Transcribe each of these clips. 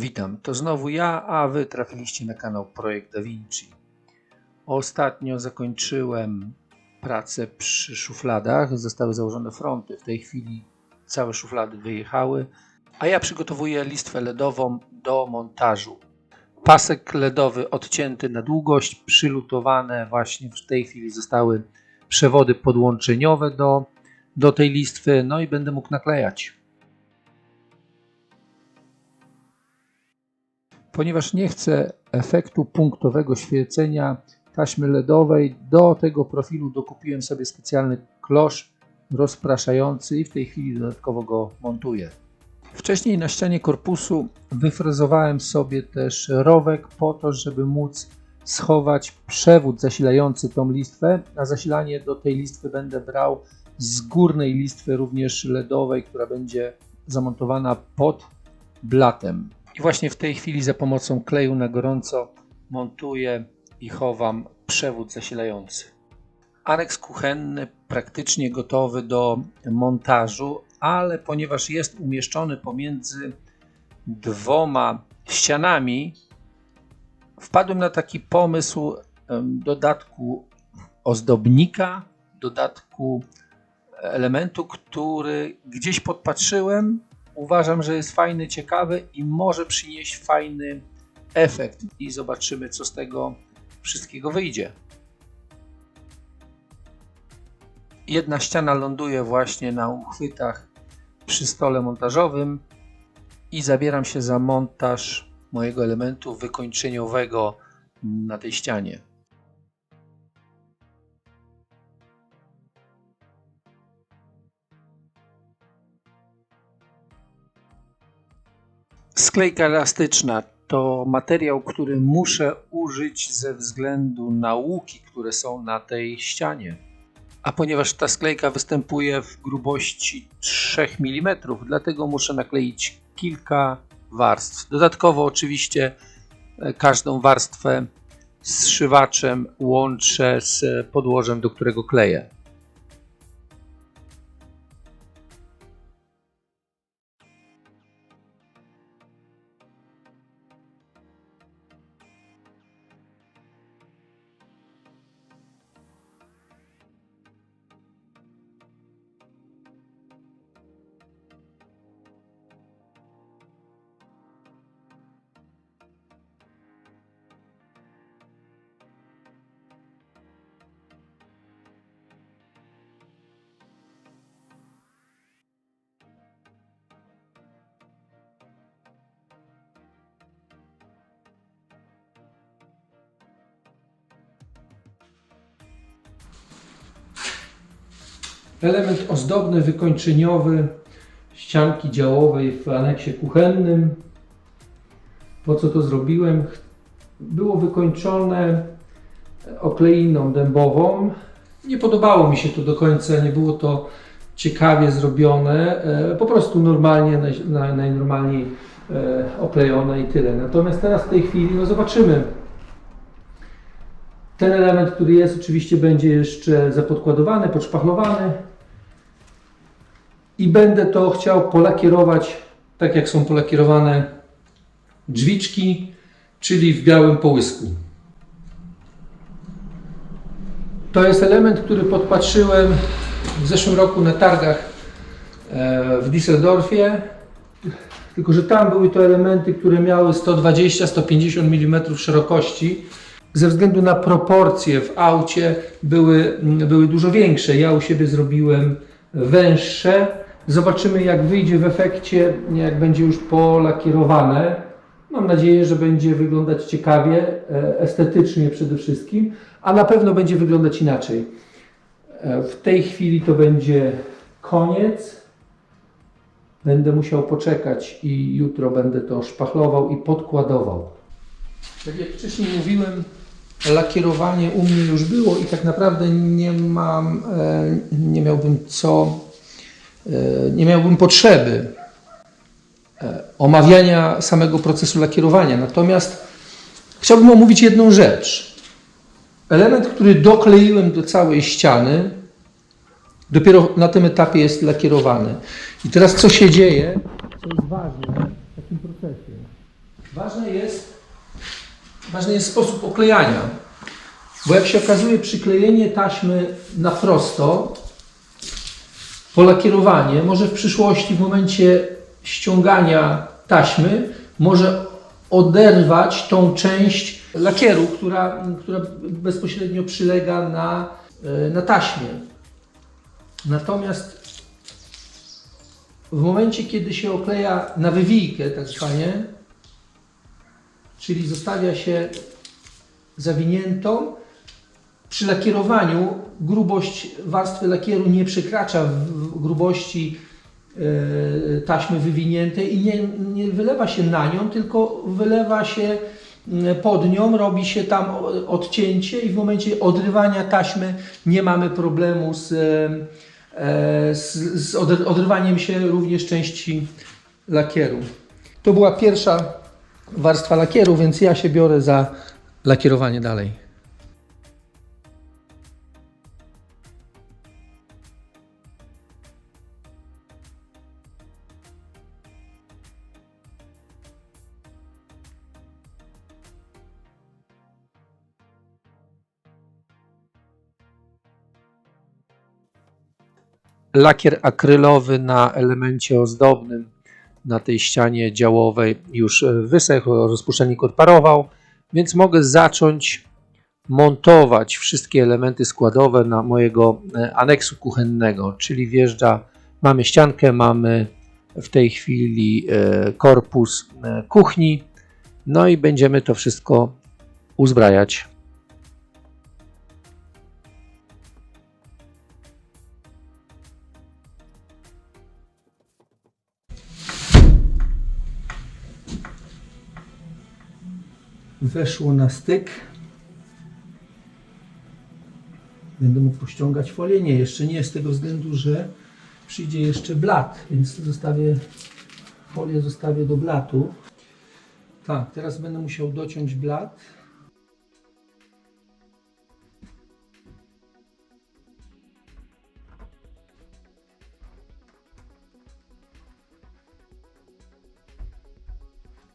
Witam, to znowu ja, a Wy trafiliście na kanał Projekt Da Vinci. Ostatnio zakończyłem pracę przy szufladach, zostały założone fronty. W tej chwili całe szuflady wyjechały, a ja przygotowuję listwę LEDową do montażu. Pasek LEDowy odcięty na długość, przylutowane właśnie w tej chwili zostały przewody podłączeniowe do, do tej listwy, no i będę mógł naklejać. Ponieważ nie chcę efektu punktowego świecenia taśmy LEDowej, do tego profilu dokupiłem sobie specjalny klosz rozpraszający i w tej chwili dodatkowo go montuję. Wcześniej na ścianie korpusu wyfrezowałem sobie też rowek po to, żeby móc schować przewód zasilający tą listwę, a zasilanie do tej listwy będę brał z górnej listwy również LEDowej, która będzie zamontowana pod blatem. I właśnie w tej chwili za pomocą kleju na gorąco montuję i chowam przewód zasilający. Aneks kuchenny praktycznie gotowy do montażu, ale ponieważ jest umieszczony pomiędzy dwoma ścianami, wpadłem na taki pomysł dodatku ozdobnika, dodatku elementu, który gdzieś podpatrzyłem. Uważam, że jest fajny, ciekawy i może przynieść fajny efekt. I zobaczymy, co z tego wszystkiego wyjdzie. Jedna ściana ląduje właśnie na uchwytach przy stole montażowym i zabieram się za montaż mojego elementu wykończeniowego na tej ścianie. Sklejka elastyczna to materiał, który muszę użyć ze względu na łuki, które są na tej ścianie. A ponieważ ta sklejka występuje w grubości 3 mm, dlatego muszę nakleić kilka warstw. Dodatkowo oczywiście e, każdą warstwę zszywaczem łączę z podłożem, do którego kleję. Element ozdobny, wykończeniowy ścianki działowej w aneksie kuchennym. Po co to zrobiłem? Było wykończone okleiną dębową. Nie podobało mi się to do końca, nie było to ciekawie zrobione. E, Po prostu normalnie, naj- naj- najnormalniej e, oklejone i tyle. Natomiast teraz w tej chwili, no zobaczymy. Ten element, który jest, oczywiście będzie jeszcze zapodkładowany, podszpachlowany i będę to chciał polakierować tak jak są polakierowane drzwiczki, czyli w białym połysku. To jest element, który podpatrzyłem w zeszłym roku na targach e, w Düsseldorfie. Tylko, że tam były to elementy, które miały 120-150 mm szerokości. Ze względu na proporcje w aucie były, były dużo większe. Ja u siebie zrobiłem węższe. Zobaczymy jak wyjdzie w efekcie, jak będzie już polakierowane. Mam nadzieję, że będzie wyglądać ciekawie, e, estetycznie przede wszystkim, a na pewno będzie wyglądać inaczej. E, W tej chwili to będzie koniec. Będę musiał poczekać i jutro będę to szpachlował i podkładował. Tak jak wcześniej mówiłem, lakierowanie u mnie już było i tak naprawdę nie mam, e, nie miałbym co, nie miałbym potrzeby e, omawiania samego procesu lakierowania. Natomiast chciałbym omówić jedną rzecz. Element, który dokleiłem do całej ściany, dopiero na tym etapie jest lakierowany. I teraz co się dzieje, co jest ważne w takim procesie. Ważne jest, ważny jest sposób oklejania. Bo jak się okazuje, przyklejenie taśmy na prosto, polakierowanie może w przyszłości, w momencie ściągania taśmy, może oderwać tą część lakieru, która, która bezpośrednio przylega na, e, na taśmie. Natomiast w momencie, kiedy się okleja na wywijkę, tak zwanie, czyli zostawia się zawiniętą, przy lakierowaniu grubość warstwy lakieru nie przekracza grubości e, taśmy wywiniętej i nie, nie wylewa się na nią, tylko wylewa się mm, pod nią, robi się tam odcięcie i w momencie odrywania taśmy nie mamy problemu z, e, z, z odry- odrywaniem się również części lakieru. To była pierwsza warstwa lakieru, więc ja się biorę za lakierowanie dalej. Lakier akrylowy na elemencie ozdobnym na tej ścianie działowej już e, wysechł, rozpuszczalnik odparował, więc mogę zacząć montować wszystkie elementy składowe na mojego e, aneksu kuchennego, czyli wjeżdża, mamy ściankę, mamy w tej chwili e, korpus kuchni, no i będziemy to wszystko uzbrajać. Weszło na styk. Będę mógł pościągać folię? Nie, jeszcze nie z tego względu, że przyjdzie jeszcze blat, więc zostawię folię zostawię do blatu. Tak, teraz będę musiał dociąć blat.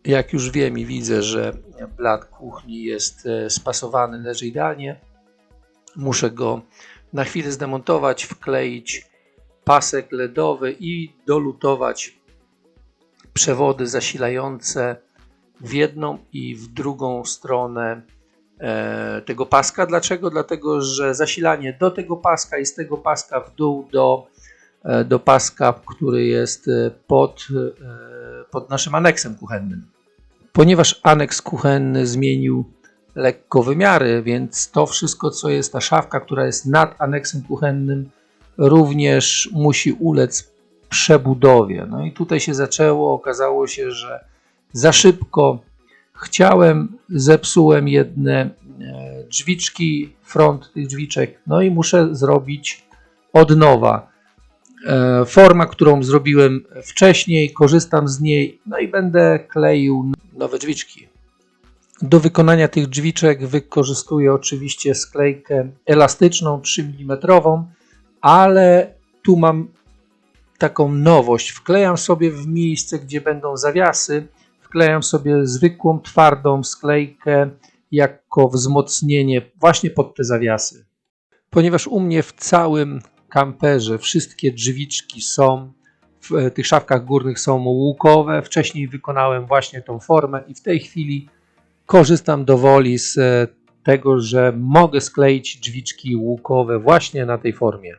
Jak już wiem i widzę, że blat kuchni jest e, spasowany, leży idealnie, muszę go na chwilę zdemontować, wkleić pasek LEDowy i dolutować przewody zasilające w jedną i w drugą stronę e, tego paska. Dlaczego? Dlatego, że zasilanie do tego paska i z tego paska w dół do, e, do paska, który jest pod, pod naszym aneksem kuchennym. Ponieważ aneks kuchenny zmienił lekko wymiary, więc to wszystko, co jest ta szafka, która jest nad aneksem kuchennym, również musi ulec przebudowie. No i tutaj się zaczęło, okazało się, że za szybko chciałem, zepsułem jedne e, drzwiczki, front tych drzwiczek, no i muszę zrobić od nowa. E, Forma, którą zrobiłem wcześniej, korzystam z niej, no i będę kleił nowe drzwiczki. Do wykonania tych drzwiczek wykorzystuję oczywiście sklejkę elastyczną 3 mm, ale tu mam taką nowość. Wklejam sobie w miejsce, gdzie będą zawiasy, wklejam sobie zwykłą, twardą sklejkę jako wzmocnienie właśnie pod te zawiasy. Ponieważ u mnie w całym kamperze wszystkie drzwiczki są, w e, tych szafkach górnych są łukowe, wcześniej wykonałem właśnie tą formę i w tej chwili korzystam dowoli z e, tego, że mogę skleić drzwiczki łukowe właśnie na tej formie.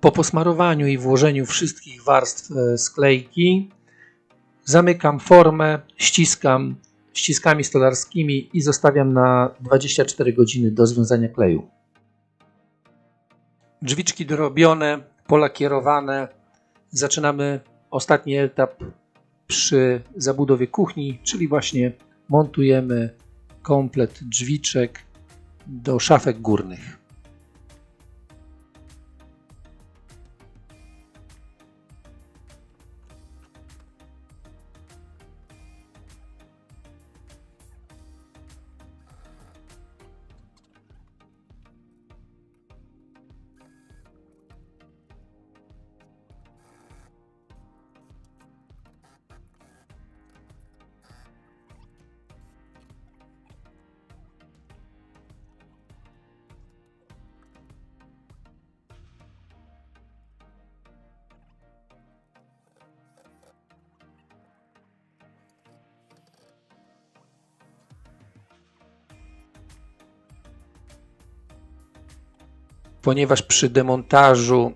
Po posmarowaniu i włożeniu wszystkich warstw e, sklejki zamykam formę, ściskam ściskami stolarskimi i zostawiam na 24 godziny do związania kleju. Drzwiczki dorobione, polakierowane. Zaczynamy ostatni etap przy zabudowie kuchni, czyli właśnie montujemy komplet drzwiczek do szafek górnych. Ponieważ przy demontażu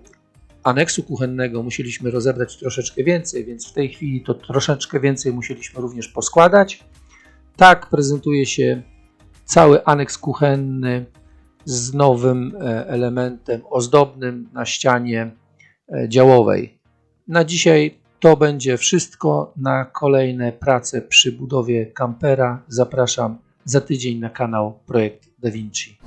aneksu kuchennego musieliśmy rozebrać troszeczkę więcej, więc w tej chwili to troszeczkę więcej musieliśmy również poskładać. Tak prezentuje się cały aneks kuchenny z nowym e, elementem ozdobnym na ścianie e, działowej. Na dzisiaj to będzie wszystko. Na kolejne prace przy budowie kampera zapraszam za tydzień na kanał Projekt Da Vinci.